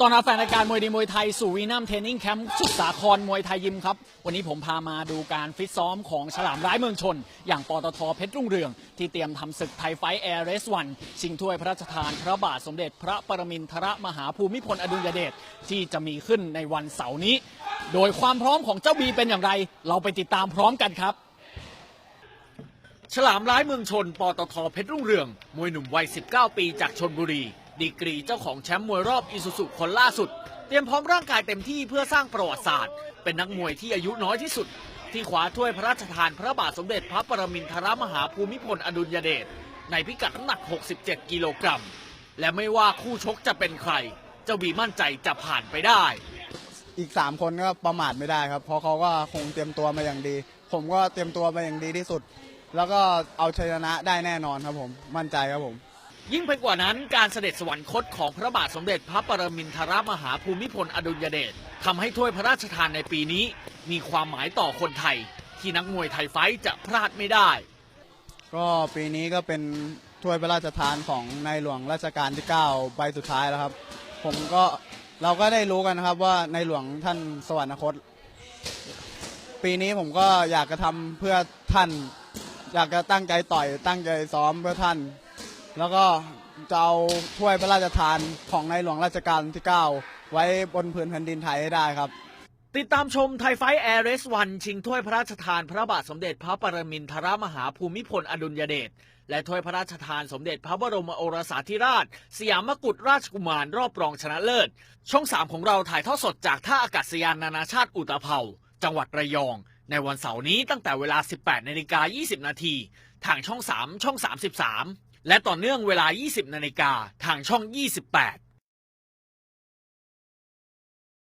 ตอนรับแฟนรายการมวยดีมวยไทยสู่วีนัมเทรนนิ่งแคมป์สุดสาครมวยไทยยิมครับ วันนี้ผมพามาดูการฟิตซ้อมของฉลามร้ายเมืองชน อย่างปตทเพชรรุ่งเรือง ที่เตรียมทำศึกไทยไฟแอร์เรสวันชิงถ้วยพระราชทานพระบาทสมเด็จพระปรมินทรมหาภูมิพลอดุลยเดชที่จะมีขึ้นในวันเสาร์นี้ โดยความพร้อมของเจ้าบีเป็นอย่างไร เราไปติดตามพร้อมกันครับฉลามร้ายเมืองชน ปตทเพชรรุ่งเรือง มวยหนุ่มวัย 19 ปีจากชนบุรี ดีกรีเจ้าของแชมป์มวยรอบอิสุสุคนล่าสุด เตรียมพร้อมร่างกายเต็มที่เพื่อสร้างประวัติศาสตร์ เป็นนักมวยที่อายุน้อยที่สุด ที่คว้าถ้วยพระราชทานพระบาทสมเด็จพระปรมินทรมหาภูมิพลอดุลยเดชในพิกัดน้ำหนัก 67 กิโลกรัม และไม่ว่าคู่ชกจะเป็นใคร เจ้าบีมั่นใจจะผ่านไปได้ อีก 3 คนก็ประมาทไม่ได้ครับ เพราะเขาก็คงเตรียมตัวมาอย่างดี ผมก็เตรียมตัวมาอย่างดีที่สุด แล้วก็เอาชยชนะได้แน่นอนครับผม มั่นใจครับผม ยิ่งไปกว่านั้นการเสด็จสวรรคตของพระบาทสมเด็จพระปรมินทรมหาภูมิพลอดุลยเดชทำให้ถ้วยพระราชทานในปีนี้ มีความหมายต่อคนไทย ที่นักมวยไทยไฟจะพลาดไม่ได้ ก็ปีนี้ก็เป็นถ้วยพระราชทานของในหลวงรัชกาลที่ 9 ใบสุดท้ายแล้วครับ ผมก็เราก็ได้รู้กันนะครับว่าในหลวงท่านสวรรคต ปีนี้ผมก็อยากจะทำเพื่อท่าน อยากจะตั้งใจต่อยตั้งใจซ้อมเพื่อท่าน แล้วก็จะเอาถ้วยพระราชทานของในหลวงรัชกาลที่ 9 ไว้บนพื้นแผ่นดินไทยให้ได้ครับ ติดตามชมไทยไฟแอร์เรสวันชิงถ้วยพระราชทานพระบาทสมเด็จพระปรมินทรมหาภูมิพลอดุลยเดชและถ้วยพระราชทานสมเด็จพระบรมโอรสาธิราช สยามกุฎราชกุมารรอบรองชนะเลิศ ช่อง 3 ของเราถ่ายทอดสดจากท่าอากาศยานนานาชาติอุตภเปาจังหวัดระยอง ในวันเสาร์นี้ตั้งแต่เวลา 18นาฬิกา20 นาทีทางช่อง 3 ช่อง 33 และต่อเนื่องเวลา 20 นาฬิกาทางช่อง 28